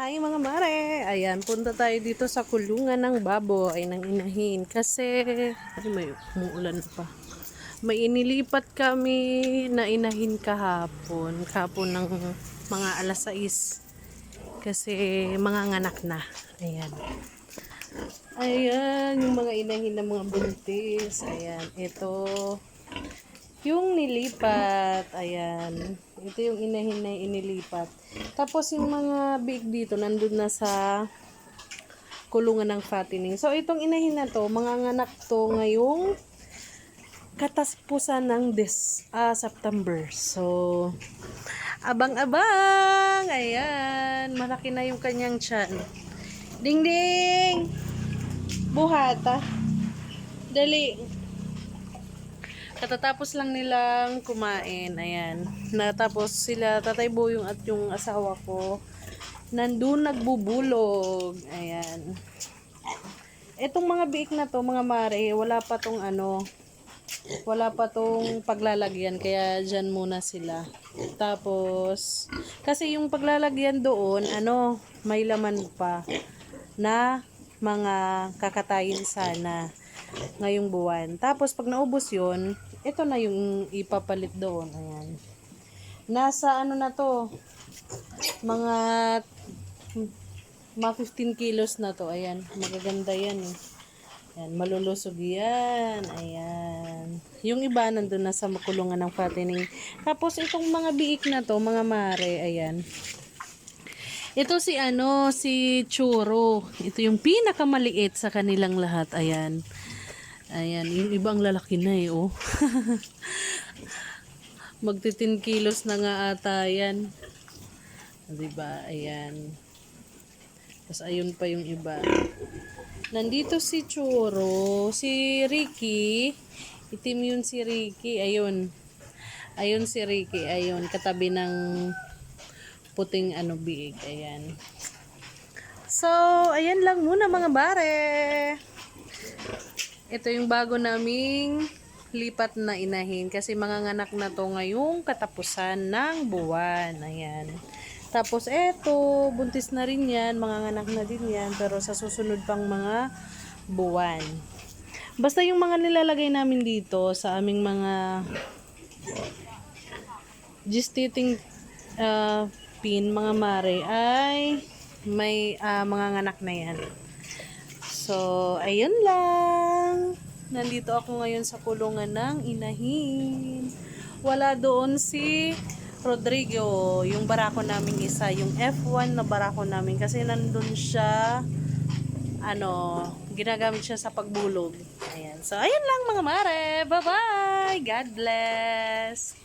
Hi mga mare! Ayan, punta tayo dito sa kulungan ng baboy ng inahin kasi ay may umuulan pa. May inilipat kami na inahin kahapon, kahapon ng mga alas 6 kasi mga nganak na. Ayan. Ayan, yung mga inahin ng mga buntis. Ayan, ito yung nilipat. Ayan. Ito yung inahin na inilipat. Tapos yung mga big dito, nandun na sa kulungan ng fattening. So, itong inahin na to, mga nganak to ngayong kataspusan ng this, ah, September. So, abang-abang! Ayan, malaki na yung kanyang tiyan. Ding-ding! Buhata. Dali. Katatapos lang nilang kumain, ayan. Natapos sila, Tatay Boyong at yung asawa ko, nandun nagbubulog. Ayan. Etong mga biik na to, mga mare, wala pa tong ano, wala pa tong paglalagyan, kaya dyan muna sila. Tapos, kasi yung paglalagyan doon, ano, may laman pa na mga kakatayin sana ngayong buwan. Tapos, pag naubos yun, ito na yung ipapalit doon. Ayan. Nasa ano na to, mga mga 15 kilos na to. Ayan, magaganda yan eh. Ayan, malulusog yan. Ayan. Yung iba nandun na sa makulungan ng fattening. Tapos itong mga biik na to, mga mare, ayan. Ito si ano, si Churo. Ito yung pinakamaliit sa kanilang lahat. Ayan. Ayan, yung ibang lalaki na eh, oh. Magti 10 kilos na nga ata yan. Diba? Ayan. Tapos ayun pa yung iba. Nandito si Churo, si Ricky. Itim yun si Ricky. Ayun. Ayun si Ricky. Ayun. Katabi ng puting ano biig. Ayan. So, ayan lang muna mga bare. Ito yung bago naming lipat na inahin kasi mga nganak na to ngayong katapusan ng buwan. Ayan. Tapos eto, buntis na rin yan, mga nganak na din yan, pero sa susunod pang mga buwan. Basta yung mga nilalagay namin dito sa aming mga gestating uh, pin, mga mare, ay may ah, mga nganak na yan. So, ayun lang. Nandito ako ngayon sa kulungan ng inahin. Wala doon si Rodrigo, yung barako namin isa, yung F1 na barako namin kasi nandun siya ano, ginagamit siya sa pagbulog. Ayan. So, ayun lang mga mare. Bye-bye. God bless.